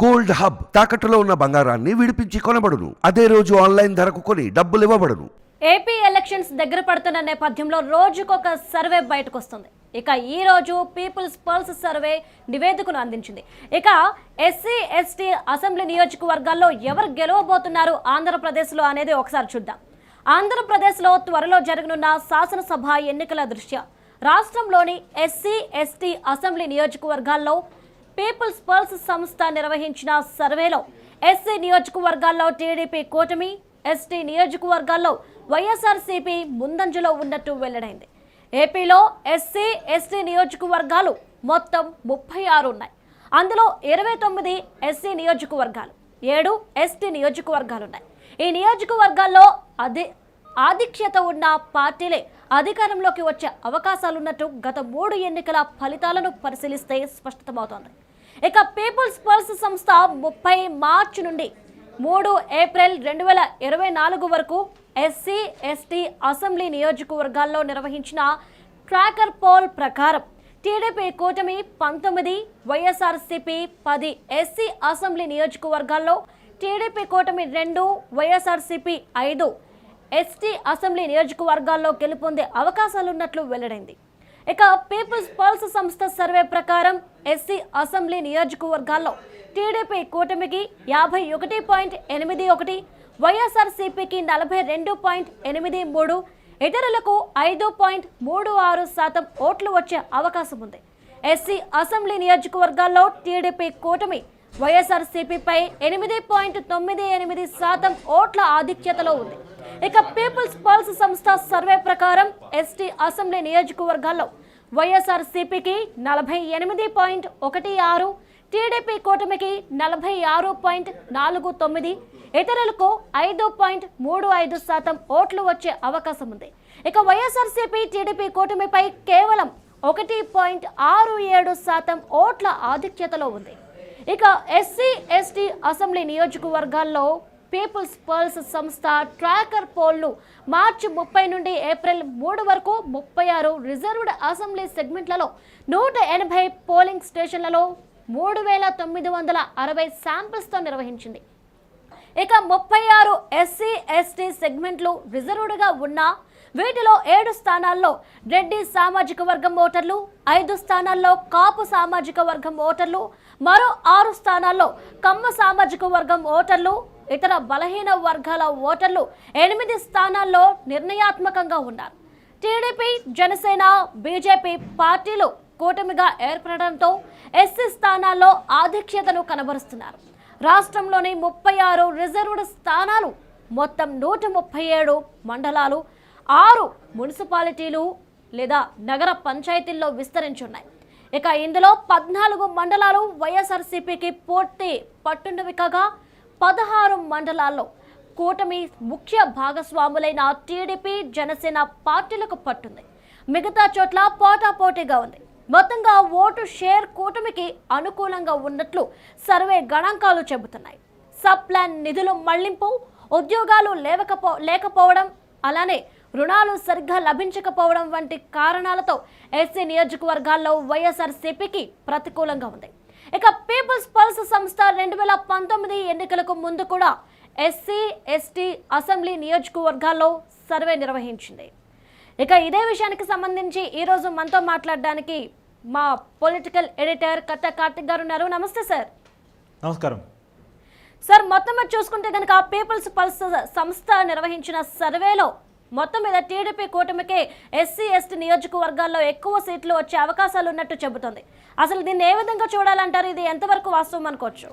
Gold hub తాకట్టులో ఉన్న బంగారాన్ని విడిపించి కొనబడును. అదే రోజు ఆన్లైన్ ధరకు కొని డబ్బులు ఇవ్వబడును. ఏపీ ఎలక్షన్స్ దగ్గర పడుతున్న నేపథ్యంలో రోజుకొక సర్వే బయటకు వస్తుంది ఇక ఈ రోజు పీపుల్స్ పల్స్ సర్వే నివేదికను అందించింది. ఇక ఎస్సీ ఎస్టీ అసెంబ్లీ నియోజకవర్గాల్లో ఎవరు గెలవబోతున్నారు ఆంధ్రప్రదేశ్లో అనేది ఒకసారి చూద్దాం. ఆంధ్రప్రదేశ్లో త్వరలో జరగనున్న శాసనసభ ఎన్నికల దృష్ట్యా రాష్ట్రంలోని ఎస్సీ ఎస్టీ అసెంబ్లీ నియోజకవర్గాల్లో పీపుల్స్ పల్స్ సంస్థ నిర్వహించిన సర్వేలో ఎస్సీ నియోజకవర్గాల్లో టీడీపీ కూటమి ఎస్టీ నియోజకవర్గాల్లో వైఎస్ఆర్సీపీ ముందంజలో ఉన్నట్టు వెల్లడైంది. ఏపీలో ఎస్సీ ఎస్టీ నియోజకవర్గాలు మొత్తం ముప్పై ఆరు ఉన్నాయి. అందులో ఇరవై తొమ్మిది ఎస్సీ నియోజకవర్గాలు ఏడు ఎస్టీ నియోజకవర్గాలు ఉన్నాయి. ఈ నియోజకవర్గాల్లో అదే ఆధిక్యత ఉన్న పార్టీలే అధికారంలోకి వచ్చే అవకాశాలున్నట్టు గత మూడు ఎన్నికల ఫలితాలను పరిశీలిస్తే స్పష్టమవుతోంది ఇక పీపుల్స్ పల్స్ సంస్థ ముప్పై మార్చి నుండి మూడు ఏప్రిల్ రెండు వేల ఇరవై నాలుగు వరకు ఎస్సీ ఎస్టీ అసెంబ్లీ నియోజకవర్గాల్లో నిర్వహించిన ట్రాకర్ పోల్ ప్రకారం టీడీపీ కూటమి పంతొమ్మిది వైఎస్ఆర్సీపీ పది ఎస్సీ అసెంబ్లీ నియోజకవర్గాల్లో టీడీపీ కూటమి రెండు వైఎస్ఆర్సీపీ ఐదు ఎస్టీ అసెంబ్లీ నియోజకవర్గాల్లో గెలుపొందే అవకాశాలున్నట్లు వెల్లడైంది. ఇక పీపుల్స్ పల్స్ సంస్థ సర్వే ప్రకారం ఎస్సీ అసెంబ్లీ నియోజకవర్గాల్లో టీడీపీ కూటమికి యాభై ఒకటి పాయింట్ ఎనిమిది ఒకటి వైఎస్ఆర్సీపీకి నలభై రెండు పాయింట్ ఎనిమిది మూడు ఇతరులకు ఐదు పాయింట్ మూడు ఆరు శాతం ఓట్లు వచ్చే అవకాశం ఉంది. ఎస్సీ అసెంబ్లీ నియోజకవర్గాల్లో టీడీపీ కూటమి వైఎస్ఆర్సీపీపై ఎనిమిది పాయింట్ తొమ్మిది ఎనిమిది శాతం ఓట్ల ఆధిక్యతలో ఉంది. ఇక పీపుల్స్ పల్స్ సంస్థ సర్వే ప్రకారం ఎస్టీ అసెంబ్లీ నియోజకవర్గాల్లో వైఎస్ఆర్సీపీకి నలభై ఎనిమిది పాయింట్ ఒకటి ఆరు టీడీపీ కూటమికి నలభై ఆరు పాయింట్ నాలుగు తొమ్మిది ఇతరులకు ఐదు పాయింట్ మూడు ఐదు శాతం ఓట్లు వచ్చే అవకాశం ఉంది. ఇక వైఎస్ఆర్సీపీ టీడీపీ కూటమిపై కేవలం ఒకటి పాయింట్ ఆరు ఏడు శాతం ఓట్ల ఆధిక్యతలో ఉంది. ఇక ఎస్సీ ఎస్టీ అసెంబ్లీ నియోజకవర్గాల్లో పీపుల్స్ పల్స్ సంస్థ ట్రాకర్ పోల్ను మార్చి ముప్పై నుండి ఏప్రిల్ మూడు వరకు ముప్పై ఆరు రిజర్వ్డ్ అసెంబ్లీ సెగ్మెంట్లలో నూట ఎనభై పోలింగ్ స్టేషన్లలో మూడు వేల తొమ్మిది వందల అరవై శాంపిల్స్తో నిర్వహించింది. ఇక ముప్పై ఆరు ఎస్సీ ఎస్టీ సెగ్మెంట్లు రిజర్వ్డ్గా ఉన్న వీటిలో ఏడు స్థానాల్లో రెడ్డి సామాజిక వర్గం ఓటర్లు ఐదు స్థానాల్లో కాపు సామాజిక వర్గం ఓటర్లు మరో ఆరు స్థానాల్లో కమ్మ సామాజిక వర్గం ఓటర్లు ఇతర బలహీన వర్గాల ఓటర్లు ఎనిమిది స్థానాల్లో నిర్ణయాత్మకంగా ఉన్నారు. టీడీపీ జనసేన బీజేపీ పార్టీలు కూటమిగా ఏర్పడడంతో ఎస్సీ స్థానాల్లో ఆధిక్యతను కనబరుస్తున్నారు. రాష్ట్రంలోని ముప్పై ఆరు రిజర్వ్డ్ స్థానాలు మొత్తం నూట ముప్పై ఏడు మండలాలు ఆరు మున్సిపాలిటీలు లేదా నగర పంచాయతీల్లో విస్తరించున్నాయి. ఇక ఇందులో పద్నాలుగు మండలాలు వైఎస్ఆర్సీపీకి పూర్తి పట్టున్నవి కాగా పదహారు మండలాల్లో కూటమి ముఖ్య భాగస్వాములైన టీడీపీ జనసేన పార్టీలకు పట్టుంది. మిగతా చోట్ల పోటాపోటీగా ఉంది. మొత్తంగా ఓటు షేర్ కూటమికి అనుకూలంగా ఉన్నట్లు సర్వే గణాంకాలు చెబుతున్నాయి. సబ్ ప్లాన్ నిధులు మళ్ళింపు ఉద్యోగాలు లేవకపో లేకపోవడం అలానే రుణాలు సరిగ్గా లభించకపోవడం వంటి కారణాలతో ఎస్సీ నియోజకవర్గాల్లో వైఎస్ఆర్సీపీకి ప్రతికూలంగా ఉంది. ఇక పీపుల్స్ పల్స్ సంస్థ రెండు వేల పంతొమ్మిది ఎన్నికలకు ముందు కూడా ఎస్సీ ఎస్టీ అసెంబ్లీ నియోజకవర్గాల్లో సర్వే నిర్వహించింది. ఇక ఇదే విషయానికి సంబంధించి ఈరోజు మనతో మాట్లాడడానికి మా పొలిటికల్ ఎడిటర్ కట్ట కార్తిక్ గారు ఉన్నారు. నమస్తే సార్. నమస్కారం. సార్ మొత్తం చూసుకుంటే కనుక పీపుల్స్ పల్స్ సంస్థ నిర్వహించిన సర్వేలో మొత్తం మీద టీడీపీ కూటమికే ఎస్సీ ఎస్టీ నియోజకవర్గాల్లో ఎక్కువ సీట్లు వచ్చే అవకాశాలు ఉన్నట్టు చెబుతుంది. అసలు దీన్ని ఏ విధంగా చూడాలంటారు? ఇది ఎంతవరకు వాస్తవం అనుకోవచ్చు?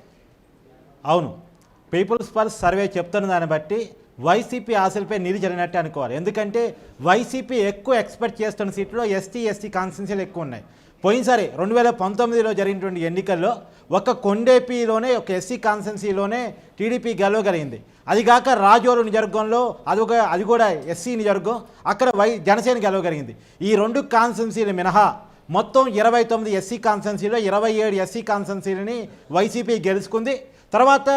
అవును. పీపుల్స్ పల్స్ సర్వే చెప్తున్న దాన్ని బట్టి వైసీపీ ఆశలపై నిధి జరిగినట్టే అనుకోవాలి. ఎందుకంటే వైసీపీ ఎక్కువ ఎక్స్పెక్ట్ చేస్తున్న సీట్లో ఎస్టీ ఎస్టీ కాన్స్టిట్యూన్సీలు ఎక్కువ ఉన్నాయి. పోయినసారి రెండు వేల పంతొమ్మిదిలో జరిగినటువంటి ఎన్నికల్లో ఒక కొండేపీలోనే ఒక ఎస్సీ కాన్సెన్సీలోనే టీడీపీ గెలవగలిగింది. అది కాక రాజోరు నిజవర్గంలో అది ఒక అది కూడా ఎస్సీ నిజర్గం అక్కడ వై జనసేన గెలవగలిగింది. ఈ రెండు కాన్స్టిట్యున్సీలు మినహా మొత్తం ఇరవై తొమ్మిది ఎస్సీ కాన్సెన్సీలో ఇరవై ఏడు ఎస్సీ కాన్స్టిట్యున్సీలని వైసీపీ గెలుచుకుంది. తర్వాత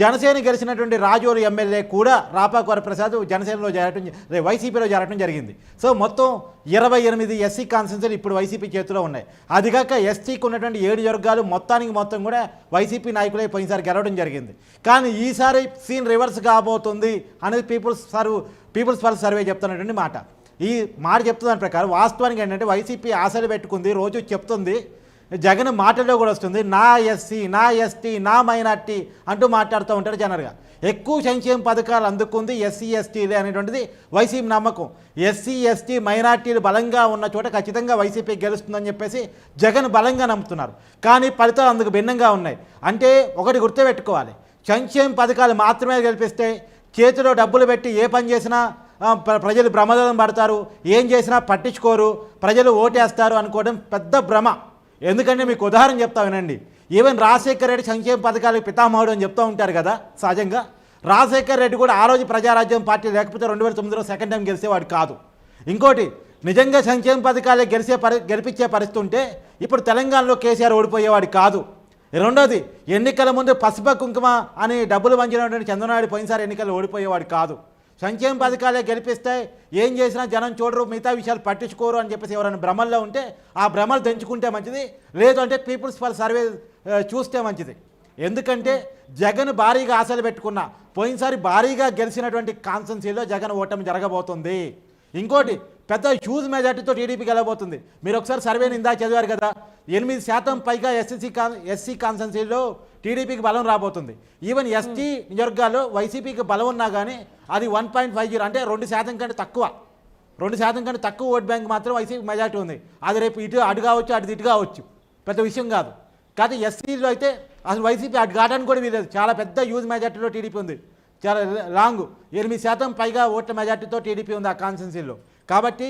జనసేన గెలిచినటువంటి రాజోలు ఎమ్మెల్యే కూడా రాపాకు ప్రసాద్ జనసేనలో చేరటం వైసీపీలో చేరటం జరిగింది. సో మొత్తం ఇరవై ఎనిమిది ఎస్సీ కాన్స్టిట్యూన్సీలు ఇప్పుడు వైసీపీ చేతిలో ఉన్నాయి. అదిగాక ఎస్టీకి ఉన్నటువంటి ఏడు వర్గాలు మొత్తానికి మొత్తం కూడా వైసీపీ నాయకులే పోయినసారి గెలవడం జరిగింది. కానీ ఈసారి సీన్ రివర్స్ కాబోతుంది అనేది people's serve people's pulse survey చెప్తున్నటువంటి మాట. ఈ మాట చెప్తున్న ప్రకారం వాస్తవానికి ఏంటంటే వైసీపీ ఆశలు పెట్టుకుంది రోజు చెప్తుంది జగన్ మాటల్లో కూడా వస్తుంది నా ఎస్సీ నా ఎస్టీ నా మైనార్టీ అంటూ మాట్లాడుతూ ఉంటారు జనరల్గా. ఎక్కువ సంక్షేమ పథకాలు అందుకుంది ఎస్సీ ఎస్టీలే అనేటువంటిది వైసీపీ నమ్మకం. ఎస్సీ ఎస్టీ మైనార్టీలు బలంగా ఉన్న చోట ఖచ్చితంగా వైసీపీ గెలుస్తుందని చెప్పేసి జగన్ బలంగా నమ్ముతున్నారు. కానీ ఫలితాలు అందుకు భిన్నంగా ఉన్నాయి. అంటే ఒకటి గుర్తుపెట్టుకోవాలి. సంక్షేమ పథకాలు మాత్రమే గెలిపిస్తే చేతిలో డబ్బులు పెట్టి ఏ పని చేసినా ప్ర- ప్రజలు భ్రమదం పడతారు. ఏం చేసినా పట్టించుకోరు. ప్రజలు ఓటేస్తారు అనుకోవడం పెద్ద భ్రమ. ఎందుకంటే మీకు ఉదాహరణ చెప్తా వినండి. ఈవెన్ రాజశేఖర రెడ్డి సంక్షేమ పథకాలకు పితామహుడు అని చెప్తూ ఉంటారు కదా సహజంగా. రాజశేఖర రెడ్డి కూడా ఆ రోజు ప్రజారాజ్యం పార్టీ లేకపోతే రెండు వేల తొమ్మిదిలో సెకండ్ టైం గెలిచేవాడు కాదు. ఇంకోటి నిజంగా సంక్షేమ పథకాలే గెలిచే పరి గెలిపించే పరిస్థితి ఉంటే ఇప్పుడు తెలంగాణలో కేసీఆర్ ఓడిపోయేవాడు కాదు. రెండోది ఎన్నికల ముందు పసుప కుంకుమ అని డబ్బులు పంచినటువంటి చంద్రనాయుడు పోయినసారి ఎన్నికలు ఓడిపోయేవాడు కాదు. సంక్షేమ పథకాలే గెలిపిస్తే ఏం చేసినా జనం చూడరు మిగతా విషయాలు పట్టించుకోరు అని చెప్పేసి ఎవరైనా భ్రమల్లో ఉంటే ఆ భ్రమలు తెంచుకుంటే మంచిది. లేదు అంటే పీపుల్స్ ఫర్ సర్వే చూస్తే మంచిది. ఎందుకంటే జగన్ భారీగా ఆశలు పెట్టుకున్న పోయినసారి భారీగా గెలిచినటువంటి కాన్సెన్సీలో జగన్ ఓటమి జరగబోతుంది. ఇంకోటి పెద్ద హ్యూజ్ మెజార్టీతో టీడీపీ గెలవబోతుంది. మీరు ఒకసారి సర్వేని ఇందా చదివారు కదా ఎనిమిది శాతం పైగా ఎస్సీ కాన్ ఎస్సీ కాన్సెన్సీలో టీడీపీకి బలం రాబోతుంది. ఈవెన్ ఎస్టీ నియోజకవర్గాల్లో వైసీపీకి బలం ఉన్నా కానీ అది వన్ పాయింట్ ఫైవ్ జీరో అంటే రెండు శాతం కంటే తక్కువ. రెండు శాతం కంటే తక్కువ ఓట్ బ్యాంక్ మాత్రం వైసీపీ మెజార్టీ ఉంది. అది రేపు ఇటు అటు కావచ్చు అటు ఇటు కావచ్చు. పెద్ద విషయం కాదు. కాదు ఎస్సీలో అయితే అసలు వైసీపీ అటు కావడానికి కూడా వీలేదు చాలా పెద్ద యూజ్ మెజార్టీలో టీడీపీ ఉంది. చాలా లాంగ్ ఎనిమిది శాతం పైగా ఓట్ల మెజార్టీతో టీడీపీ ఉంది ఆ కాన్స్టిట్యున్సీలో కాబట్టి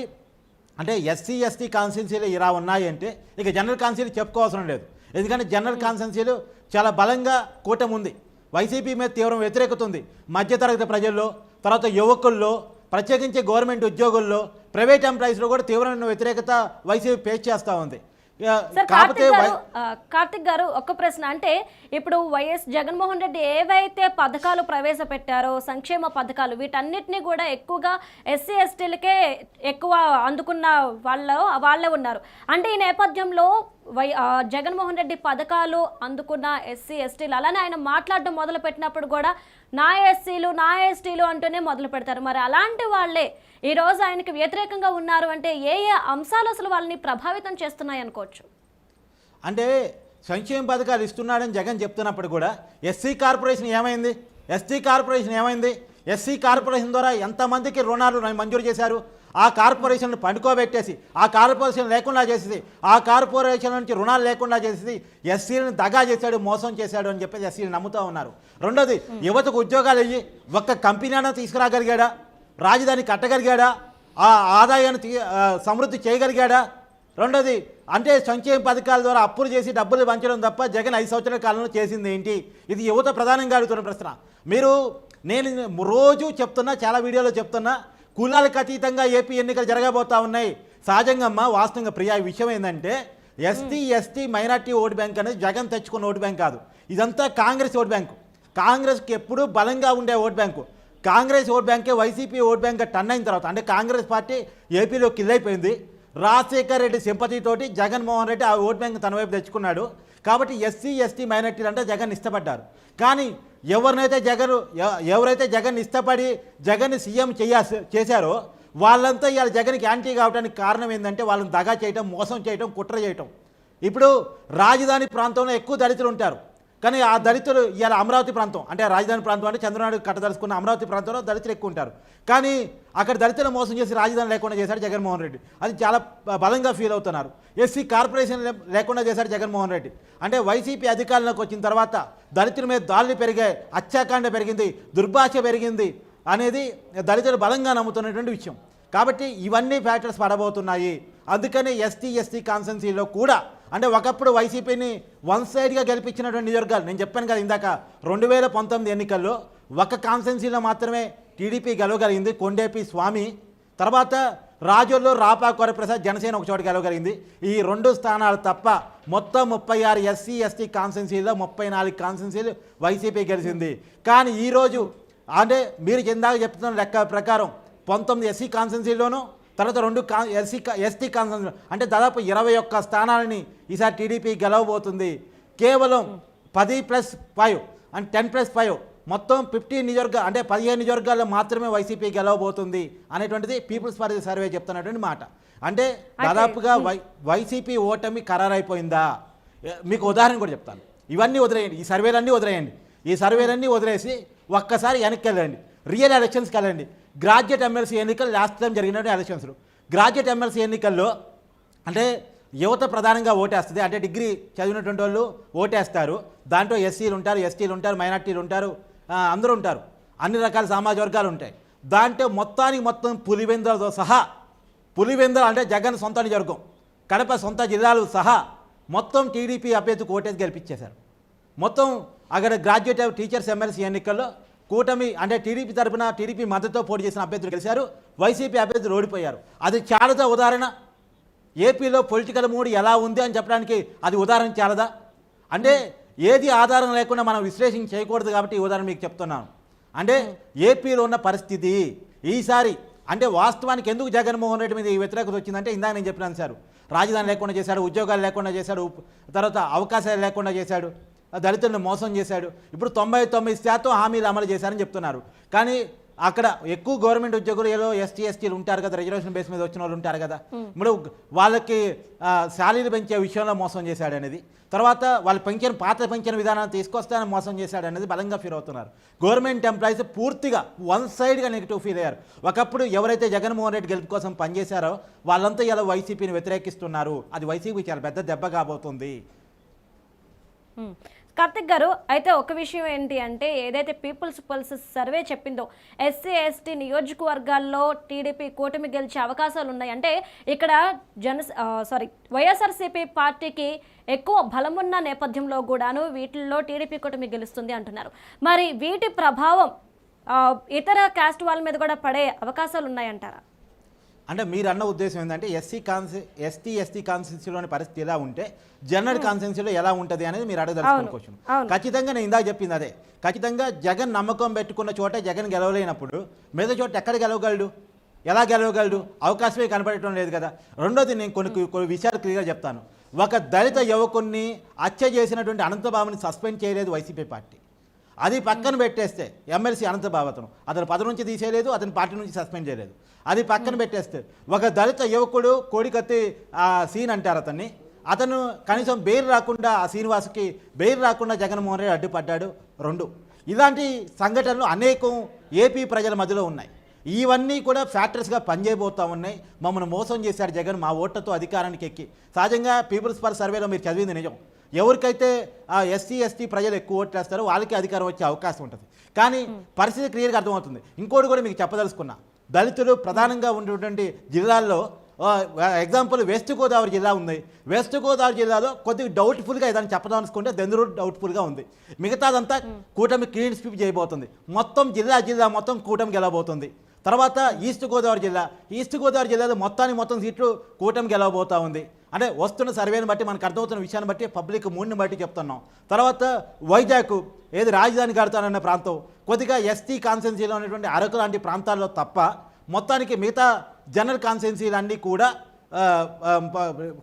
అంటే ఎస్సీ ఎస్టీ కాన్స్టిట్యున్సీలు ఇలా ఉన్నాయంటే ఇక జనరల్ కాన్స్టిట్యూన్సీ చెప్పుకోవాల్సిన లేదు. ఎందుకంటే జనరల్ కాన్స్టిట్యున్సీలు చాలా బలంగా కూటమి ఉంది. వైసీపీ మీద తీవ్రం వ్యతిరేకత ఉంది. మధ్యతరగతి ప్రజల్లో తర్వాత యువకుల్లో ప్రత్యేకించి గవర్నమెంట్ ఉద్యోగుల్లో ప్రైవేట్ ఎంప్లాయీస్లో కూడా తీవ్రమైన వ్యతిరేకత వైసీపీ ఫేస్ చేస్తూ ఉంది. కార్తిక్ గారు ఒక్క ప్రశ్న. అంటే ఇప్పుడు వైఎస్ జగన్మోహన్ రెడ్డి ఏవైతే పథకాలు ప్రవేశపెట్టారో సంక్షేమ పథకాలు వీటన్నిటిని కూడా ఎక్కువగా ఎస్సీ ఎస్టీలకే ఎక్కువ అందుకున్న వాళ్ళ వాళ్ళే ఉన్నారు. అంటే ఈ నేపథ్యంలో వై జగన్మోహన్ రెడ్డి పథకాలు అందుకున్న ఎస్సీ ఎస్టీలు. అలానే ఆయన మాట్లాడడం మొదలు పెట్టినప్పుడు కూడా నా ఎస్సీలు నా ఎస్టీలు అంటూనే మొదలు పెడతారు. మరి అలాంటి వాళ్ళే ఈరోజు ఆయనకి వ్యతిరేకంగా ఉన్నారు అంటే ఏ ఏ అంశాలు అసలు వాళ్ళని ప్రభావితం చేస్తున్నాయి అనుకోవచ్చు? అంటే సంక్షేమ పథకాలు ఇస్తున్నాడని జగన్ చెప్తున్నప్పుడు కూడా ఎస్సీ కార్పొరేషన్ ఏమైంది? ఎస్టీ కార్పొరేషన్ ఏమైంది? ఎస్సీ కార్పొరేషన్ ద్వారా ఎంతమందికి రుణాలు మంజూరు చేశారు? ఆ కార్పొరేషన్ పండుకోబెట్టేసి ఆ కార్పొరేషన్ లేకుండా చేసేసి ఆ కార్పొరేషన్ నుంచి రుణాలు లేకుండా చేసేసి ఎస్సీలను దగా చేశాడు మోసం చేశాడు అని చెప్పేసి ఎస్సీలు నమ్ముతూ ఉన్నారు. రెండోది యువతకు ఉద్యోగాలు ఇయ్యి ఒక్క కంపెనీ అయినా తీసుకురాగలిగాడా? రాజధాని కట్టగలిగాడా? ఆ ఆదాయాన్ని సమృద్ధి చేయగలిగాడా? రెండోది అంటే సంక్షేమ పథకాల ద్వారా అప్పులు చేసి డబ్బులు పంచడం తప్ప జగన్ ఐదు సంవత్సరాల కాలంలో చేసింది ఏంటి? ఇది యువత ప్రధానంగా అడుగుతున్న ప్రశ్న. మీరు నేను రోజు చెప్తున్నా చాలా వీడియోలో చెప్తున్నా కులాలకు అతీతంగా ఏపీ ఎన్నికలు జరగబోతా ఉన్నాయి. సహజంగా అమ్మ వాస్తవంగా ప్రియా విషయం ఏంటంటే ST ST minority vote bank అనేది జగన్ తెచ్చుకున్న ఓటు బ్యాంక్ కాదు. ఇదంతా కాంగ్రెస్ ఓటు బ్యాంకు. కాంగ్రెస్కి ఎప్పుడూ బలంగా ఉండే ఓట్ బ్యాంకు. కాంగ్రెస్ ఓట్ బ్యాంకే వైసీపీ ఓట్ బ్యాంక్ టన్ అయిన తర్వాత అంటే కాంగ్రెస్ పార్టీ ఏపీలో కిల్ అయిపోయింది. రాజశేఖర్ రెడ్డి సింపతితోటి జగన్మోహన్ రెడ్డి ఆ ఓట్ బ్యాంక్ తన వైపు తెచ్చుకున్నాడు. కాబట్టి ఎస్సీ ఎస్టీ మైనార్టీలు అంటే జగన్ ఇష్టపడ్డారు. కానీ ఎవరినైతే జగన్ ఎవరైతే జగన్ ఇష్టపడి జగన్ సీఎం చేయా చేశారో వాళ్ళంతా ఇవాళ జగన్కి యాంటీ కావడానికి కారణం ఏంటంటే వాళ్ళని దగా చేయటం మోసం చేయటం కుట్ర చేయటం. ఇప్పుడు రాజధాని ప్రాంతంలో ఎక్కువ దళితులు ఉంటారు. కానీ ఆ దళితులు ఇవాళ అమరావతి ప్రాంతం అంటే రాజధాని ప్రాంతం అంటే చంద్రనాయుడు కట్టదలుచుకున్న అమరావతి ప్రాంతంలో దళితులు ఎక్కువ ఉంటారు. కానీ అక్కడ దళితులు మోసం చేసి రాజధాని లేకుండా చేశాడు జగన్మోహన్ రెడ్డి. అది చాలా బలంగా ఫీల్ అవుతున్నారు. ఎస్సీ కార్పొరేషన్ లే- లేకుండా చేశాడు జగన్మోహన్ రెడ్డి. అంటే వైసీపీ అధికారంలోకి వచ్చిన తర్వాత దళితుల మీద దాడులు పెరిగాయి హత్యాకాండ పెరిగింది దుర్భాష పెరిగింది అనేది దళితులు బలంగా నమ్ముతున్నటువంటి విషయం. కాబట్టి ఇవన్నీ ఫ్యాక్టర్స్ పడబోతున్నాయి. అందుకని ఎస్టీ ఎస్టీ కాన్సెన్సీలో కూడా అంటే ఒకప్పుడు వైసీపీని వన్ సైడ్గా గెలిపించినటువంటి నియోజకవర్గాలు నేను చెప్పాను కదా ఇందాక రెండు వేల పంతొమ్మిది ఎన్నికల్లో ఒక కాన్సెన్సీలో మాత్రమే టీడీపీ గెలవగలిగింది కొండేపి స్వామి తర్వాత రాజుల్లో రాపా కొరప్రసాద్ జనసేన ఒక చోట గెలవగలిగింది. ఈ రెండు స్థానాలు తప్ప మొత్తం ముప్పై ఆరు ఎస్సీ ఎస్టీ కాన్స్టెన్సీలో ముప్పై నాలుగు కాన్స్టెన్సీలు వైసీపీ గెలిచింది. కానీ ఈరోజు అంటే మీరు ఇందాక చెప్తున్న లెక్క ప్రకారం పంతొమ్మిది ఎస్సీ కాన్స్టెన్సీలోను తర్వాత రెండు కా ఎస్సీ ఎస్టీ కాన్స్టెన్సీ అంటే దాదాపు ఇరవై ఒక్క స్థానాలని ఈసారి టీడీపీ గెలవబోతుంది. కేవలం పది ప్లస్ ఫైవ్ అంటే టెన్ ప్లస్ ఫైవ్ మొత్తం ఫిఫ్టీన్ నియోజకవర్గ అంటే పదిహేను నియోజకవర్గాల్లో మాత్రమే వైసీపీ గెలవబోతుంది అనేటువంటిది పీపుల్స్ పార్టీ సర్వే చెప్తున్నటువంటి మాట. అంటే దాదాపుగా వై వైసీపీ ఓటమి ఖరారైపోయిందా? మీకు ఉదాహరణ కూడా చెప్తాను. ఇవన్నీ వదిలేయండి. ఈ సర్వేలన్నీ వదిలేయండి. ఈ సర్వేలన్నీ వదిలేసి ఒక్కసారి వెనక్కి వెళ్ళండి. రియల్ ఎలక్షన్స్కి వెళ్ళండి. గ్రాడ్యుయేట్ ఎమ్మెల్సీ ఎన్నికలు లాస్ట్ టైం జరిగినటువంటి ఎలక్షన్స్లో గ్రాడ్యుయేట్ ఎమ్మెల్సీ ఎన్నికల్లో అంటే యువత ప్రధానంగా ఓటేస్తుంది. అంటే డిగ్రీ చదివినటువంటి వాళ్ళు ఓటేస్తారు. దాంట్లో ఎస్సీలు ఉంటారు ఎస్టీలు ఉంటారు మైనార్టీలు ఉంటారు అందరూ ఉంటారు. అన్ని రకాల సామాజిక వర్గాలు ఉంటాయి. దాంట్లో మొత్తానికి మొత్తం పులివెందులతో సహా పులివెందులు అంటే జగన్ సొంత నియోజకవర్గం కడప సొంత జిల్లాలు సహా మొత్తం టీడీపీ అభ్యర్థి ఓటేసి గెలిపించేశారు. మొత్తం అక్కడ గ్రాడ్యుయేట్ టీచర్స్ ఎమ్మెల్సీ ఎన్నికల్లో కూటమి అంటే టీడీపీ తరపున టీడీపీ మద్దతుతో పోటీ చేసిన అభ్యర్థులు గెలిచారు. వైసీపీ అభ్యర్థులు ఓడిపోయారు. అది చాలదా ఉదాహరణ? ఏపీలో పొలిటికల్ మూడ్ ఎలా ఉంది అని చెప్పడానికి అది ఉదాహరణ చాలదా? అంటే ఏది ఆధారం లేకుండా మనం విశ్లేషణ చేయకూడదు కాబట్టి ఈ ఉదాహరణ మీకు చెప్తున్నాను. అంటే ఏపీలో ఉన్న పరిస్థితి ఈసారి అంటే వాస్తవానికి ఎందుకు జగన్మోహన్ రెడ్డి మీద ఈ వ్యతిరేకత వచ్చిందంటే ఇందాక నేను చెప్పినాను సార్. రాజధాని లేకుండా చేశాడు ఉద్యోగాలు లేకుండా చేశాడు తర్వాత అవకాశాలు లేకుండా చేశాడు. దళితులను మోసం చేశాడు. ఇప్పుడు తొంభై తొమ్మిది శాతం హామీలు అమలు చేశారని చెప్తున్నారు. కానీ అక్కడ ఎక్కువ గవర్నమెంట్ ఉద్యోగులు ఏదో ఎస్టీ ఎస్టీలు ఉంటారు కదా రిజర్వేషన్ బేస్ మీద వచ్చిన వాళ్ళు ఉంటారు కదా. ఇప్పుడు వాళ్ళకి శాలరీలు పెంచే విషయంలో మోసం చేశాడు అనేది. తర్వాత వాళ్ళు పెంచిన పాత పెంచిన విధానాన్ని తీసుకొస్తానని మోసం చేశాడు అనేది బలంగా ఫీల్ అవుతున్నారు. గవర్నమెంట్ ఎంప్లాయీస్ పూర్తిగా వన్ సైడ్గా నెగిటివ్ ఫీల్ అయ్యారు. ఒకప్పుడు ఎవరైతే జగన్మోహన్ రెడ్డి గెలుపు కోసం పనిచేశారో వాళ్ళంతా ఇలా వైసీపీని వ్యతిరేకిస్తున్నారు. అది వైసీపీ చాలా పెద్ద దెబ్బ కాబోతుంది. కార్తిక్ గారు అయితే ఒక విషయం ఏంటి అంటే ఏదైతే పీపుల్స్ పల్స్ సర్వే చెప్పిందో ఎస్సీ ఎస్టీ నియోజకవర్గాల్లో టీడీపీ కూటమి గెలిచే అవకాశాలు ఉన్నాయి. అంటే ఇక్కడ జన సారీ వైఎస్ఆర్సీపీ పార్టీకి ఎక్కువ బలమున్న నేపథ్యంలో కూడాను వీటిల్లో టీడీపీ కూటమి గెలుస్తుంది అంటున్నారు. మరి వీటి ప్రభావం ఇతర కాస్ట్ వాళ్ళ మీద కూడా పడే అవకాశాలు ఉన్నాయంటారా? అంటే మీరు అన్న ఉద్దేశం ఏంటంటే ఎస్సీ కాన్సి ఎస్టీ ఎస్టీ కాన్స్టిట్యూన్సీలోని పరిస్థితి ఎలా ఉంటే జనరల్ కాన్స్టిట్యూన్సీలో ఎలా ఉంటుంది అనేది మీరు అవును. ఖచ్చితంగా నేను ఇందాక చెప్పింది అదే. ఖచ్చితంగా జగన్ నమ్మకం పెట్టుకున్న చోట జగన్ గెలవలేనప్పుడు మిగతా చోట ఎక్కడ గెలవగలడు? ఎలా గెలవగలడు? అవకాశమే కనపడటం లేదు కదా. రెండోది నేను కొన్ని కొన్ని విషయాలు క్లియర్గా చెప్తాను. ఒక దళిత యువకుడిని హత్య చేసినటువంటి అనంతబాబుని సస్పెండ్ చేయలేదు వైసీపీ పార్టీ. అది పక్కన పెట్టేస్తే ఎమ్మెల్సీ అనంతబాబు అతను అతను పదవి నుంచి తీసేయలేదు అతని పార్టీ నుంచి సస్పెండ్ చేయలేదు. అది పక్కన పెట్టేస్తే ఒక దళిత యువకుడు కోడికత్తి ఆ సీన్ అంటారు అతన్ని. అతను కనీసం బెయిల్ రాకుండా ఆ శ్రీనివాస్కి బెయిల్ రాకుండా జగన్మోహన్ రెడ్డి అడ్డుపడ్డాడు రెండు. ఇలాంటి సంఘటనలు అనేకం ఏపీ ప్రజల మధ్యలో ఉన్నాయి. ఇవన్నీ కూడా ఫ్యాక్టర్స్గా పనిచేయబోతా ఉన్నాయి. మమ్మల్ని మోసం చేశాడు జగన్ మా ఓట్లతో అధికారానికి ఎక్కి. సహజంగా పీపుల్స్ పర్ సర్వేలో మీరు చదివింది నిజం. ఎవరికైతే ఆ ఎస్సీ ఎస్టీ ప్రజలు ఎక్కువ ఓట్లు వేస్తారో వాళ్ళకి అధికారం వచ్చే అవకాశం ఉంటుంది. కానీ పరిస్థితి క్లియర్గా అర్థమవుతుంది. ఇంకోటి కూడా మీకు చెప్పదలుచుకున్నా. దళితులు ప్రధానంగా ఉన్నటువంటి జిల్లాల్లో ఎగ్జాంపుల్ వెస్ట్ గోదావరి జిల్లా ఉంది. వెస్ట్ గోదావరి జిల్లాలో కొద్దిగా డౌట్ఫుల్గా ఏదైనా చెప్పదాం అనుకుంటే దెందురు డౌట్ఫుల్గా ఉంది. మిగతాదంతా కూటమి క్లీన్ స్వీప్ చేయబోతుంది. మొత్తం జిల్లా జిల్లా మొత్తం కూటమి గెలవబోతుంది. తర్వాత ఈస్ట్ గోదావరి జిల్లా. ఈస్ట్ గోదావరి జిల్లాలో మొత్తానికి మొత్తం సీట్లు కూటమి గెలవబోతా ఉంది. అంటే వస్తున్న సర్వేని బట్టి మనకు అర్థమవుతున్న విషయాన్ని బట్టి పబ్లిక్ మూడ్ని బట్టి చెప్తున్నాం. తర్వాత వైజాగ్ ఏది రాజధాని కడతానన్న ప్రాంతం. కొద్దిగా ఎస్టీ కాన్సెన్సీలో ఉన్నటువంటి అరకు లాంటి ప్రాంతాల్లో తప్ప మొత్తానికి మిగతా జనరల్ కాన్సెన్సీలన్నీ కూడా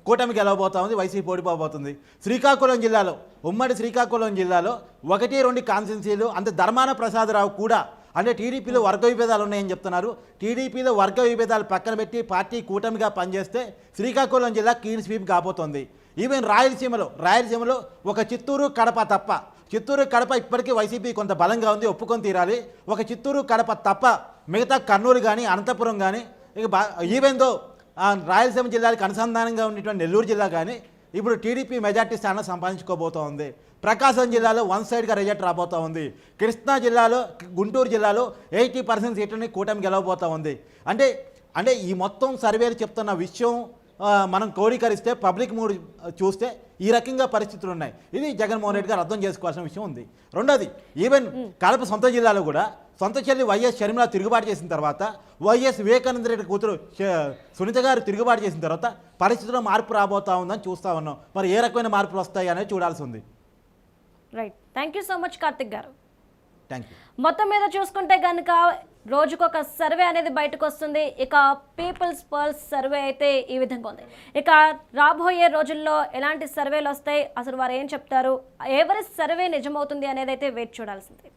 కూటమికి గెలవబోతా ఉంది వైసీపీ ఓడిపోబోతుంది. శ్రీకాకుళం జిల్లాలో ఉమ్మడి శ్రీకాకుళం జిల్లాలో ఒకటి రెండు కాన్సెన్సీలు అంత ధర్మాన ప్రసాదరావు కూడా అంటే టీడీపీలో వర్గ విభేదాలు ఉన్నాయని చెప్తున్నారు. టీడీపీలో వర్గ విభేదాలు పక్కన పెట్టి పార్టీ కూటమిగా పనిచేస్తే శ్రీకాకుళం జిల్లా క్లీన్ స్వీప్ కాబోతోంది. ఈవెన్ రాయలసీమలో రాయలసీమలో ఒక చిత్తూరు కడప తప్ప చిత్తూరు కడప ఇప్పటికీ వైసీపీ కొంత బలంగా ఉంది ఒప్పుకొని తీరాలి. ఒక చిత్తూరు కడప తప్ప మిగతా కర్నూలు కానీ అనంతపురం కానీ ఇక బా ఈవెన్ దో ఆ, రాయలసీమ జిల్లాలకు అనుసంధానంగా ఉన్నటువంటి నెల్లూరు జిల్లా కానీ ఇప్పుడు టీడీపీ మెజార్టీ స్థానం సంపాదించుకోబోతూ ఉంది ప్రకాశం జిల్లాలో వన్ సైడ్గా రిజల్ట్ రాబోతూ ఉంది. కృష్ణా జిల్లాలో గుంటూరు జిల్లాలో ఎయిటీ పర్సెంట్ సీట్లని కూటమి గెలవబోతూ ఉంది. అంటే అంటే ఈ మొత్తం సర్వేలు చెప్తున్న విషయం మనం కోడీకరిస్తే పబ్లిక్ మూడు చూస్తే ఈ రకంగా పరిస్థితులు ఉన్నాయి ఇది జగన్మోహన్ రెడ్డి గారు అర్థం చేసుకోవాల్సిన విషయం ఉంది. రెండోది ఈవెన్ కడప సొంత జిల్లాలో కూడా సొంత చెల్లి వైఎస్ షర్మిల తిరుగుబాటు చేసిన తర్వాత వైఎస్ వివేకానంద రెడ్డి కూతురు సునీత గారు తిరుగుబాటు చేసిన తర్వాత పరిస్థితుల్లో మార్పు రాబోతా ఉందని చూస్తా ఉన్నాం. మరి ఏ రకమైన మార్పులు వస్తాయి అనేది చూడాల్సి ఉంది. Right thank you so much Karthik గారు. మొత్తం మీద చూసుకుంటే కనుక రోజుకొక సర్వే అనేది బయటకు వస్తుంది. ఇక పీపుల్స్ పర్ల్స్ సర్వే అయితే ఈ విధంగా ఉంది. ఇక రాబోయే రోజుల్లో ఎలాంటి సర్వేలు వస్తాయి? అసలు వారు ఏం చెప్తారు? ఎవరి సర్వే నిజమవుతుంది అనేది అయితే వేచి చూడాల్సిందే.